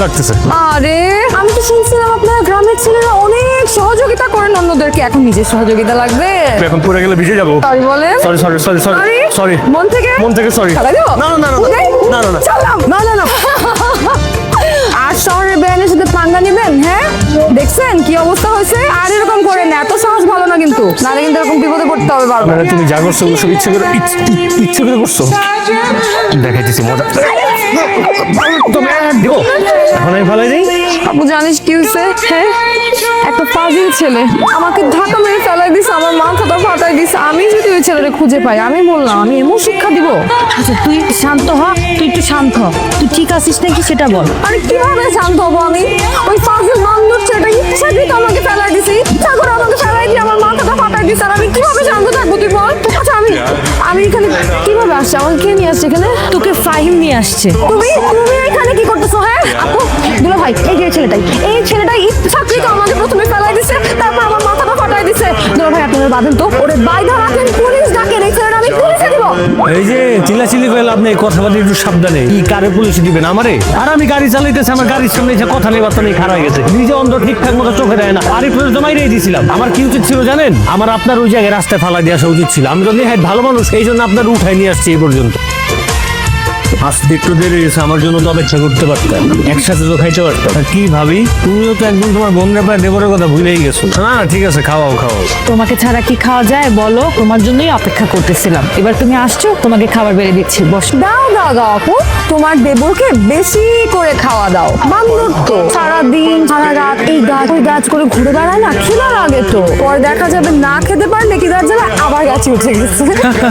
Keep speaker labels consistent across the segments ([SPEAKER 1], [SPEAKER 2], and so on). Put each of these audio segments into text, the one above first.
[SPEAKER 1] লাগতেছে।
[SPEAKER 2] আরে আমি তো শুনছিলাম আপনার গ্রামের ছেলেরা অনেক সহযোগিতা করেন অন্যদেরকে। এখন নিজের সহযোগিতা লাগবে।
[SPEAKER 1] এখন পড়ে গেলে ভিজে যাব।
[SPEAKER 2] সরি বলেন।
[SPEAKER 1] Sorry sorry sorry
[SPEAKER 2] sorry
[SPEAKER 1] sorry
[SPEAKER 2] মন থেকে?
[SPEAKER 1] মন থেকে সরি না না না না না। না না না। না
[SPEAKER 2] আর শহরের বেআইনের সাথে পাঙ্গা নিবেন হ্যাঁ? দেখছেন কি অবস্থা হয়েছে? আর এরকম করেন এত সাহস ভালো না কিন্তু। নাহলে কিন্তু এরকম বিপদে পড়তে হবে বারবার।
[SPEAKER 1] তুমি যা করছ ইচ্ছে করে ইচ্ছে- করে করছ। দেখাইতেছি মজা
[SPEAKER 2] হ্যাঁ একটা ফাজিল ছেলে আমাকে ফেলাই আমার আমি ওই খুঁজে পাই, আমি বললাম, আমি এমন শিক্ষা দিব?
[SPEAKER 3] আচ্ছা তুই শান্ত হ, তুই একটু শান্ত হ। তুই ঠিক আছিস নাকি সেটা বল।
[SPEAKER 2] শান্ত আমি? ওই ফাজিল বান্ধব ছেলেটা আমাকে ফেলাই আসছে এখানে
[SPEAKER 3] তোকে ফাহিম নিয়ে আসছে।
[SPEAKER 2] তুমি তুমি এখানে কি করতেছো হ্যাঁ? আপু দুলা ভাই এই যে ছেলেটাই এই ছেলেটাই ইচ্ছাকৃত আমাকে প্রথমে ফেলাই দিছে তারপর আমার মাথাটা ফাটাই দিছে। দুলা ভাই আপনারা বাঁধেন তো। ওরে বাইধা রাখেন পুলিশ ডাকেন এই ছেলেটা আমি পুলিশে দিব।
[SPEAKER 1] এই যে চিল্লাচিল্লি করে লাভ নেই কথা বলে একটু সাবধানে। কি কারে পুলিশে দিবেন আমারে? আর আমি গাড়ি চালাইতেছি আমার গাড়ির সামনে এসে কথা নেই বার্তা নেই খারাপ হয়ে গেছে। নিজে অন্ধ ঠিকঠাক মতো চোখে দেয় না। আরে পুলিশ জমাই রেখে দিয়েছিলাম। আমার কি উচিত ছিল জানেন? আমার আপনার ওই জায়গায় রাস্তায় ফালা দিয়ে আসা উচিত ছিল। আমি যদি হ্যাঁ ভালো মানুষ এই জন্য আপনার উঠাই নিয়ে আসছি এই পর্যন্ত। আসতে একটু দেরি হয়েছে আমার জন্য তো অপেক্ষা করতে পারতাম। একসাথে তো খাইতে পারতাম। কি ভাবি? তুমিও তো একদম তোমার বন্ধুরা প্রায় দেবরের কথা ভুলেই গেছো। না, ঠিক আছে খাওয়াও খাওয়াও।
[SPEAKER 3] তোমাকে ছাড়া কি খাওয়া যায় বলো? তোমার জন্যই অপেক্ষা করতেছিলাম। এবার তুমি আসছো তোমাকে খাবার বেড়ে দিচ্ছি। বসো
[SPEAKER 2] দাও। খাওয়া দাওয়া তোমার দেবুকে বেশি করে খাওয়া দাও। বান্দর তো সারাদিন সারা রাত এই গাছ ওই গাছ করে ঘুরে বেড়ায় না? খিদার আগে তো। পর দেখা যাবে না খেতে পারলে কি যাবে আবার গাছে উঠে গেছে।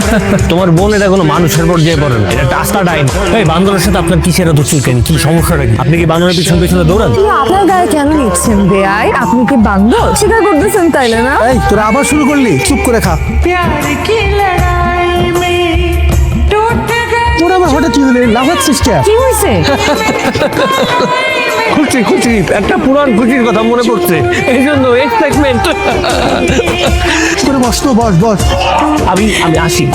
[SPEAKER 1] তোমার বোন এটা কোনো মানুষের পর্যায়ে পড়ে না। এটা টাস্তা ডাইন এই বান্দরের সাথে আপনার কিসের এত চুলকানি? কি সমস্যা কি? আপনি কি বান্দরের পিছনে পিছনে দৌড়ান?
[SPEAKER 2] আপনার গায়ে কেন নিচ্ছেন বেআই আপনি কি বান্দর? স্বীকার করতেছেন তাইলে না?
[SPEAKER 4] এই তোরা আবার শুরু করলি? চুপ করে খা। প্যার কি লাগা কি হলে লাফাচ্ছিস কে?
[SPEAKER 3] কি হয়েছে
[SPEAKER 1] খুশি খুশি একটা পুরান খুশির কথা মনে পড়ছে। এই জন্য এক্সাইটমেন্ট
[SPEAKER 4] বস তো বস বস।
[SPEAKER 1] আমি আমি আসি।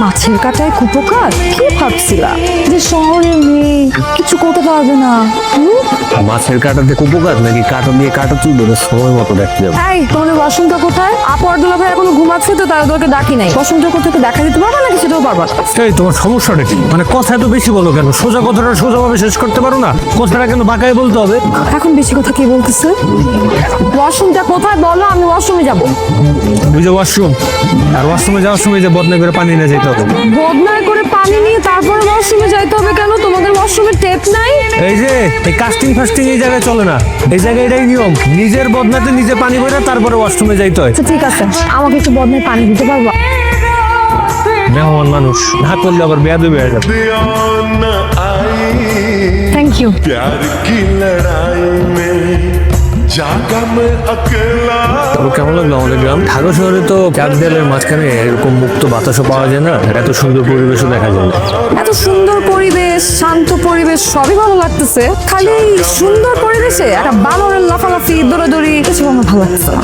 [SPEAKER 2] মাছের কাটায় কুপোকার? কি ভাবছিলা যে শহরের মেয়ে কিছু করতে পারবে না। হুম?
[SPEAKER 1] মাছের কাটাতে উপকার নাকি কাটা দিয়ে কাটা তুলবে? না সময় মতো দেখতে যাব।
[SPEAKER 2] এই তোমাদের ওয়াশরুমটা কোথায়? আপু আর দুলা ভাই এখনও ঘুমাচ্ছে তো তারা তোকে ডাকি নাই। ওয়াশরুমটা কোথায় দেখা দিতে পারবে নাকি সেটাও পারবা না।
[SPEAKER 1] এই তোমার সমস্যাটা কি? মানে কথা এত বেশি বলো কেন? সোজা কথাটা সোজাভাবে শেষ করতে পারো না? কথাটা কেন বাঁকায় বলতে হবে?
[SPEAKER 2] এখন বেশি কথা কি বলতেছে? ওয়াশরুমটা কোথায় বলো আমি ওয়াশরুমে যাব।
[SPEAKER 1] বুঝে ওয়াশরুম। আর ওয়াশরুমে যাওয়ার সময় যে বদনা করে পানি না নিয়ে এটা বলো
[SPEAKER 2] বদনায় করে পানি নিয়ে তারপর ওয়াশরুমে যাইতে হবে কেন? তোমাদের ওয়াশরুমের টেপ নাই?
[SPEAKER 1] এই যে এই কাস্টিং ফাস্টিং এই জায়গায় চলে না। এই জায়গায় এটাই নিয়ম। নিজের বদনাতে নিজে পানি ভরে তারপরে ওয়াশরুমে যাইতে হয়।
[SPEAKER 2] আচ্ছা, ঠিক আছে। আমাকে একটু বদনায় পানি দিতে পারবা?
[SPEAKER 1] মেহমান মানুষ না করলে আবার বেয়াদবি বেয়া যাবে।
[SPEAKER 2] থ্যাংক ইউ
[SPEAKER 5] প্যার কি লড়াই
[SPEAKER 1] মে? কেমন লাগল আমাদের গ্রাম? ঢাকা শহরে তো চার দেয়ালের মাঝখানে এরকম মুক্ত বাতাসও পাওয়া যায় না এত সুন্দর পরিবেশও দেখা যায় না।
[SPEAKER 2] এত সুন্দর পরিবেশ শান্ত পরিবেশ সবই ভালো লাগতেছে। খালি সুন্দর পরিবেশে একটা বানরের লাফালাফি দৌড়াদৌড়ি কিছু আমার ভালো লাগতেছে না।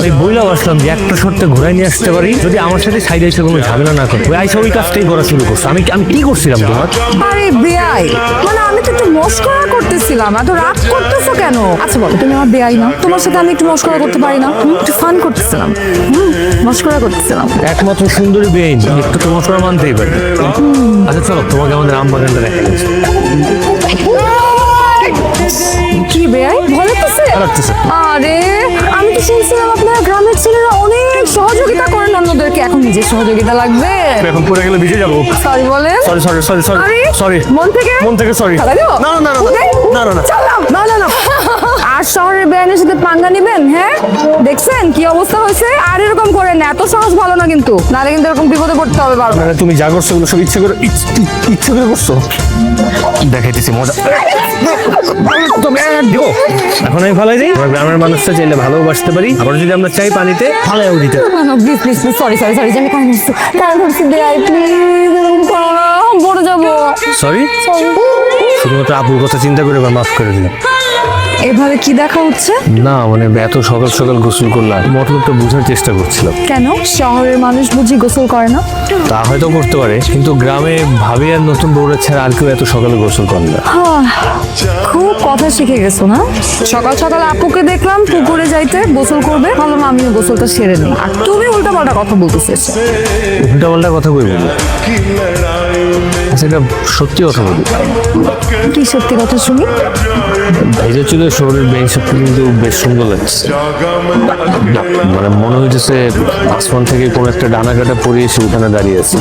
[SPEAKER 1] আমি বইলাও আসলাম যে একটা শর্তে ঘুরাই নিয়ে আসতে পারি। যদি আমার সাথে সাইডে এসে কোনো ঝামেলা না করে। ওই আইসা ওই কাজটাই করা শুরু করছ। আমি আমি কি করছিলাম তোমার?
[SPEAKER 2] আরে বেআই মানে আমি তো একটু মস্করা করতেছিলাম। এত রাগ করতেছো কেন? আচ্ছা বলো তুমি আমার বেআই না? তোমার সাথে আমি একটু মস্করা করতে পারি না? একটু ফান করতেছিলাম। মস্করা করতেছিলাম।
[SPEAKER 1] একমাত্র সুন্দরী বেইন একটু তো মস্করা মানতেই পারি। আচ্ছা চলো তোমাকে আমাদের আম বাগানটা দেখা গেছে
[SPEAKER 2] কি বেয়াই লাগতেছে
[SPEAKER 1] ভালো লাগতেছে।
[SPEAKER 2] আরে আমি তো শুনছিলাম আপনার গ্রামের ছেলেরা অনেক সহযোগিতা করেন অন্যদেরকে এখন নিজের সহযোগিতা লাগবে
[SPEAKER 1] এখন পুরো গেলে ভিজে যাব
[SPEAKER 2] সরি বলেন
[SPEAKER 1] sorry sorry sorry
[SPEAKER 2] sorry
[SPEAKER 1] sorry
[SPEAKER 2] মন থেকে
[SPEAKER 1] মন থেকে সরি? না না না না? না না না
[SPEAKER 2] না না সাথে নিবেন হ্যাঁ? দেখছেন কি অবস্থা হয়েছে? আর এরকম করেন না এত সহজ ভালো না কিন্তু। নাহলে কিন্তু এরকম বিপদে পড়তে হবে বারবার।
[SPEAKER 1] মানে তুমি যা করছ সব ইচ্ছে করে ইচ্ছে- করে করছ? দেখাইতেছি মজা তুমি দিও এখন আমি ফালাই দিই। আমার গ্রামের মানুষটা চাইলে ভালোবাসতে পারি। আবার যদি আমরা চাই পানিতে ফালাইও দিতে।
[SPEAKER 2] না না please please please sorry sorry sorry আমি কারণ হচ্ছে কারণ হচ্ছে বেআই প্লিজ এরকম করো পড়ে যাব।
[SPEAKER 1] সরি
[SPEAKER 2] সরি
[SPEAKER 1] শুধুমাত্র আপুর কথা চিন্তা করে এবার মাফ করে দিলাম।
[SPEAKER 2] এভাবে কি দেখা হচ্ছে
[SPEAKER 1] না মানে এত সকাল সকাল গোসল করলাম মতলবটা বোঝার চেষ্টা করছিলাম
[SPEAKER 2] কেন শহরের মানুষ বুঝি গোসল করে না
[SPEAKER 1] তা হয়তো করতে পারে কিন্তু গ্রামে ভাবি আর নতুন বউরা ছাড়া আর কেউ এত সকালে গোসল করে না
[SPEAKER 2] আহ, খুব কথা শিখে গেছো না সকাল সকাল আপুকে দেখলাম পুকুরে যাইতে গোসল করবে ভাবলাম আমিও গোসলটা সেরে নিই আর তুমি উল্টা পাল্টা কথা বলতেছো
[SPEAKER 1] উল্টা পাল্টা কথা কই বলি
[SPEAKER 5] की लड़ाई में
[SPEAKER 1] আচ্ছা, সেটা সত্যি কথা বলি।
[SPEAKER 2] কি সত্যি কথা শুনি?
[SPEAKER 1] ভেজা ছিল শহরের বেশ সত্যি কিন্তু বেশ সুন্দর লাগছে। মানে মনে হয়েছে আসমান থেকে কোনো একটা ডানা কাটা পরিয়ে সে ওখানে দাঁড়িয়ে আছে।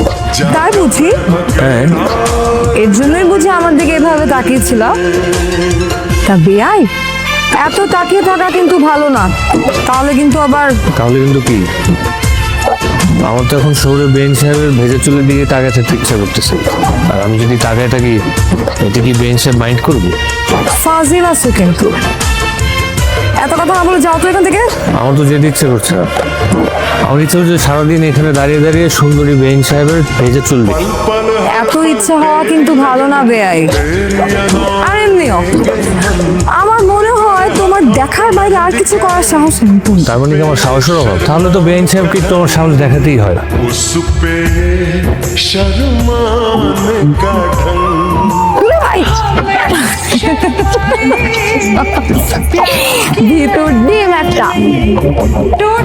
[SPEAKER 2] তাই বুঝি?
[SPEAKER 1] হ্যাঁ।
[SPEAKER 2] এর জন্যই বুঝি আমার দিকে এভাবে তাকিয়েছিল। তা বেআই এত তাকিয়ে থাকা কিন্তু ভালো না। তাহলে কিন্তু আবার
[SPEAKER 1] তাহলে কিন্তু কি? আমার তো এখন শহরের বেঞ্চ সাহেবের ভেজে চুলের দিকে তাকায় থাকতে ইচ্ছা করতেছে। আর আমি যদি তাকায় থাকি এতে কি বেঞ্চ সাহেব মাইন্ড করব?
[SPEAKER 2] ফাজিল আছো কিন্তু। এত কথা না বলে যাও তো এখান থেকে।
[SPEAKER 1] আমার তো যেতে ইচ্ছে করছে না। আমার ইচ্ছে হচ্ছে সারাদিন এখানে দাঁড়িয়ে দাঁড়িয়ে সুন্দরী বেঞ্চ সাহেবের ভেজে চুল
[SPEAKER 2] এত ইচ্ছা হওয়া কিন্তু ভালো না বেয়াই আর এমনিও। তোমার দেখার বাইরে আর কিছু করার সাহস নেই তোমার।
[SPEAKER 1] তার মানে কি আমার সাহসের অভাব তাহলে তো বেঞ্চ সাহেবকে একটু আমার সাহস দেখাতেই হয়
[SPEAKER 5] उस पे शर्माने का ढंग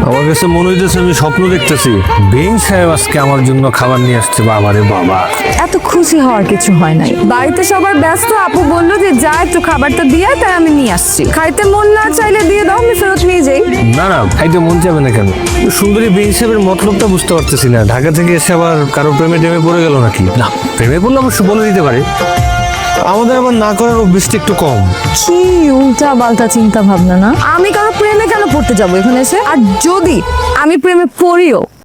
[SPEAKER 1] আমার কাছে মনে হইতেছে আমি স্বপ্ন দেখতেছি। বেঞ্চ সাহেব আজকে আমার জন্য খাবার নিয়ে আসছে বাবা রে বাবা।
[SPEAKER 2] এত খুশি হওয়ার কিছু হয় নাই। বাড়িতে সবার ব্যস্ত আপু বলল যে যা একটু খাবারটা দিয়ে তাই আমি নিয়ে আসছি। খাইতে মন না চাইলে দিয়ে দাও আমি ফেরত নিয়ে যাই।
[SPEAKER 1] না না খাইতে মন যাবে না কেন? সুন্দরী বেঞ্চ সাহেবের মতলবটা বুঝতে পারতেছি না। ঢাকা থেকে এসে আবার কারও প্রেমে টেমে পড়ে গেল নাকি? না প্রেমে পড়লে অবশ্য বলে দিতে পারে। আমাদের আবার না করার অভ্যেসটা একটু কম।
[SPEAKER 2] কি উল্টা পাল্টা চিন্তা ভাবনা, না? আমি কারও প্রেমে কেন পড়তে যাব এখানে এসে? আর যদি আমি প্রেমে পড়িও?